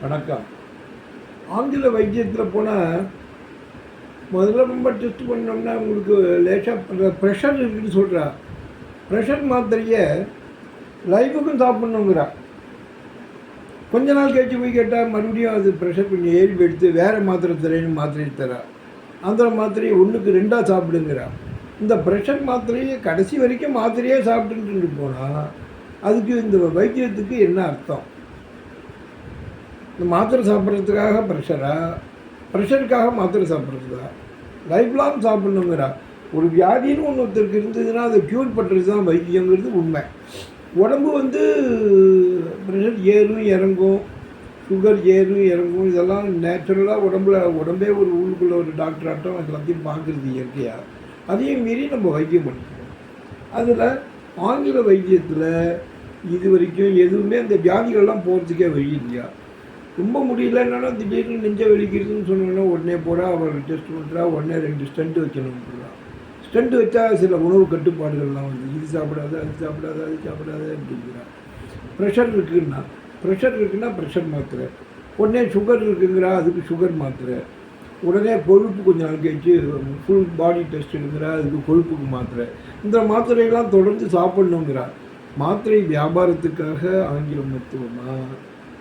வணக்கம். ஆங்கில வைத்தியத்தில் போனால் முதல்ல ரொம்ப டெஸ்ட் பண்ணோம்னா உங்களுக்கு லேசாக ப்ரெஷர் இருக்குன்னு சொல்கிறா ப்ரெஷர் மாத்திரையை லைஃபுக்கும் சாப்பிட்ணுங்கிறா. கொஞ்ச நாள் கழிச்சு போய் கேட்டால் மறுபடியும் அது ப்ரெஷர் கொஞ்சம் ஏறி எடுத்து வேறு மாத்திரை தரேன்னு மாத்திரை தரா. அந்த மாத்திரையை ஒன்றுக்கு ரெண்டாக சாப்பிடுங்கிறா. இந்த ப்ரெஷர் மாத்திரையை கடைசி வரைக்கும் மாத்திரையே சாப்பிட்டுட்டு போனால் அதுக்கு இந்த வைத்தியத்துக்கு என்ன அர்த்தம்? இந்த மாத்திரை சாப்பிட்றதுக்காக ப்ரெஷரா ப்ரெஷருக்காக மாத்திரை சாப்பிட்றதுக்கா? லைஃப் லாங் சாப்பிட்ணுங்கிறா ஒரு வியாதின்னு ஒன்று ஒருத்தருக்கு இருந்ததுன்னா அதை க்யூர் பண்ணுறது தான் வைத்தியங்கிறது உண்மை. உடம்பு வந்து ப்ரெஷர் ஏறும் இறங்கும். சுகர் ஏறும் இறங்கும். இதெல்லாம் நேச்சுரலாக உடம்புல உடம்பே ஒரு உள்ளுக்குள்ள ஒரு டாக்டர் ஆட்டம் எல்லாத்தையும் பார்க்குறது இயற்கையாக அதையும் மீறி நம்ம வைத்தியம் பண்ணிக்கிறோம் அதில் ஆங்கில வைத்தியத்தில் இது வரைக்கும் எதுவுமே அந்த வியாதிகள்லாம் போகிறதுக்கே வழி இல்லையா? ரொம்ப முடியலன்னா திடீர்னு நெஞ்ச வலிக்கிறதுன்னு சொன்னோன்னா உடனே போகிறா அவர் டெஸ்ட் பண்ணுறா உடனே ரெண்டு ஸ்டண்ட் வைக்கணும்ன்றா ஸ்டண்ட் வச்சா சில உணவு கட்டுப்பாடுகள்லாம் வந்து இது சாப்பிடாத அது சாப்பிடாத அது சாப்பிடாத அப்படிங்கிறா. ப்ரெஷர் இருக்குன்னா ப்ரெஷர் இருக்குன்னா ப்ரெஷர் மாத்திரை உடனே சுகர் இருக்குங்கிறா அதுக்கு சுகர் மாத்திரை உடனே கொழுப்பு கொஞ்சம் நாள் கழிச்சு ஃபுல் பாடி டெஸ்ட் எடுக்கிறா அதுக்கு கொழுப்புக்கு மாத்திரை இந்த மாத்திரையெல்லாம் தொடர்ந்து சாப்பிட்ணுங்கிறா. மாத்திரை வியாபாரத்துக்காக ஆங்கில மருத்துவமா?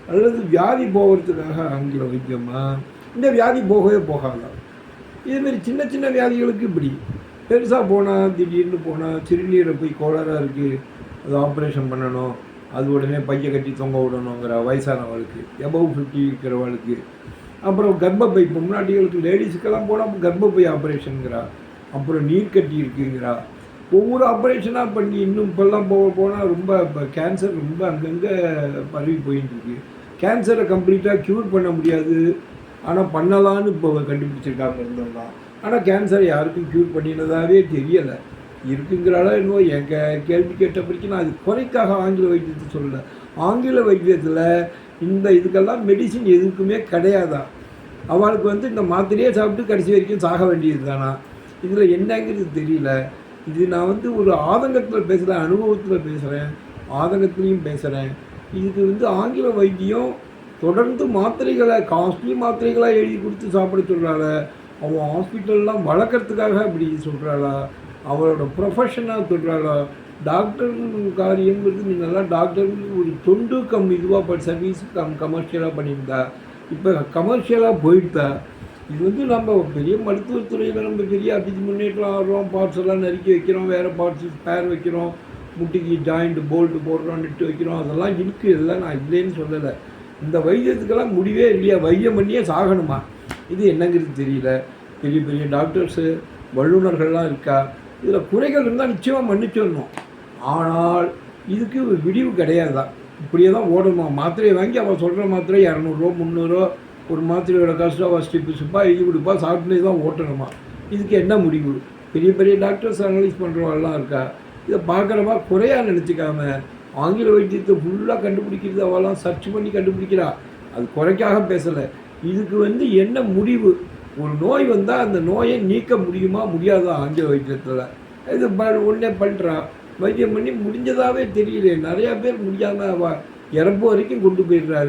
அல்லது வியாதி போகிறதுக்காக ஆங்கில வைத்தியமா இந்த வியாதி போகவே போகாதான் இதேமாரி சின்ன சின்ன வியாதிகளுக்கு இப்படி. பெருசாக போனால் திடீர்னு போனால் சிறுநீரை போய் கோளாராக இருக்குது அது ஆப்ரேஷன் பண்ணணும். அது உடனே பையை கட்டி தொங்க விடணுங்கிற வயசானவளுக்கு எபவ் ஃபிஃப்டி இருக்கிறவளுக்கு. அப்புறம் கர்ப்பப்பை இப்போ முன்னாடிகளுக்கு லேடிஸுக்கெல்லாம் போனால் கர்ப்பப்பை ஆப்ரேஷனுங்கிறா அப்புறம் நீர் கட்டி இருக்குங்கிறா. ஒவ்வொரு ஆப்ரேஷனாக பண்ணி இன்னும் இப்போல்லாம் போக போனால் ரொம்ப இப்போ கேன்சர் ரொம்ப அங்கங்கே பரவி போயிட்டுருக்கு கேன்சரை கம்ப்ளீட்டாக க்யூர் பண்ண முடியாது. ஆனால் பண்ணலான்னு இப்போ கண்டுபிடிச்சிருக்காங்க இருந்தோம்னா ஆனால் கேன்சரை யாருக்கும் க்யூர் பண்ணினதாகவே தெரியலை. இருக்குங்கிறாளோ என்னவோ என் கே கேள்வி கேட்ட வரைக்கும் நான் அது குறைக்காக ஆங்கில வைத்தியத்தை சொல்லலை. ஆங்கில வைத்தியத்தில் இந்த இதுக்கெல்லாம் மெடிசின் எதுக்குமே கிடையாதான் அவளுக்கு வந்து இந்த மாத்திரையே சாப்பிட்டு கடைசி வரைக்கும் சாக வேண்டியது தானா இதில் என்னங்கிறது தெரியல. இது நான் வந்து ஒரு ஆதங்கத்தில் பேசுகிறேன் அனுபவத்தில் பேசுகிறேன் ஆதங்கத்துலேயும் பேசுகிறேன் இதுக்கு வந்து ஆங்கில வைத்தியம் தொடர்ந்து மாத்திரைகளை காஸ்ட்லி மாத்திரைகளாக எழுதி கொடுத்து சாப்பிட சொல்கிறாள அவன் ஹாஸ்பிட்டல்லாம் வளர்க்குறதுக்காக அப்படி சொல்கிறாளா அவளோட ப்ரொஃபஷனாக சொல்கிறாளா டாக்டர் காரியங்கிறது நீ நல்லா டாக்டர் ஒரு தொண்டு கம் இதுவாக சர்வீஸ் கம் கமர்ஷியலாக பண்ணியிருந்தா. இப்போ கமர்ஷியலாக போயிட்டா இது வந்து நம்ம பெரிய மருத்துவத்துறையில் நம்ம பெரிய அதிக முன்னேற்றம் ஆடுறோம் பார்ட்ஸ் எல்லாம் நறுக்கி வைக்கிறோம். வேறு பார்ட்ஸ் ஸ்பேர் வைக்கிறோம். முட்டிக்கு ஜாயிண்ட் போல்ட்டு போடுறோம் நெட்டு வைக்கிறோம். அதெல்லாம் இருக்குது இதெல்லாம் நான் இல்லைன்னு சொல்லலை. இந்த வைத்தியத்துக்கெல்லாம் முடிவே இல்லையா? வைத்தியம் பண்ணியே சாகணுமா? இது என்னங்கிறது தெரியல. பெரிய பெரிய டாக்டர்ஸு வல்லுநர்கள்லாம் இருக்கா? இதில் குறைகள் இருந்தால் நிச்சயமாக மன்னிச்சிடணும் ஆனால் இதுக்கு விடிவு கிடையாது? தான் இப்படியே தான் ஓடணுமா? மாத்திரையை வாங்கி அவன் சொல்கிற மாத்திரை இரநூறுவா முந்நூறுரூவா ஒரு மாத்திரையோட கஷ்டம் ஸ்டிப்பு ஸ்டிப்பாக எழுதி கொடுப்பா சாப்பிட்டுனே தான் ஓட்டணுமா? இதுக்கு என்ன முடிவு? பெரிய பெரிய டாக்டர்ஸ் அனலைஸ் பண்ணுறவாள்லாம் இருக்கா? இதை பார்க்குறவா குறையாக நினச்சிக்காம ஆங்கில வைத்தியத்தை ஃபுல்லாக கண்டுபிடிக்கிறது அவெல்லாம் சர்ச் பண்ணி கண்டுபிடிக்கிறா. அது குறைக்காக பேசலை. இதுக்கு வந்து என்ன முடிவு? ஒரு நோய் வந்தால் அந்த நோயை நீக்க முடியுமா? முடியாதா ஆங்கில வைத்தியத்தில்? இது ப உடனே பண்ணுறா வைத்தியம் பண்ணி முடிஞ்சதாகவே தெரியல. நிறையா பேர் முடியாமல் இறப்பு வரைக்கும் கொண்டு போயிடுறாரு.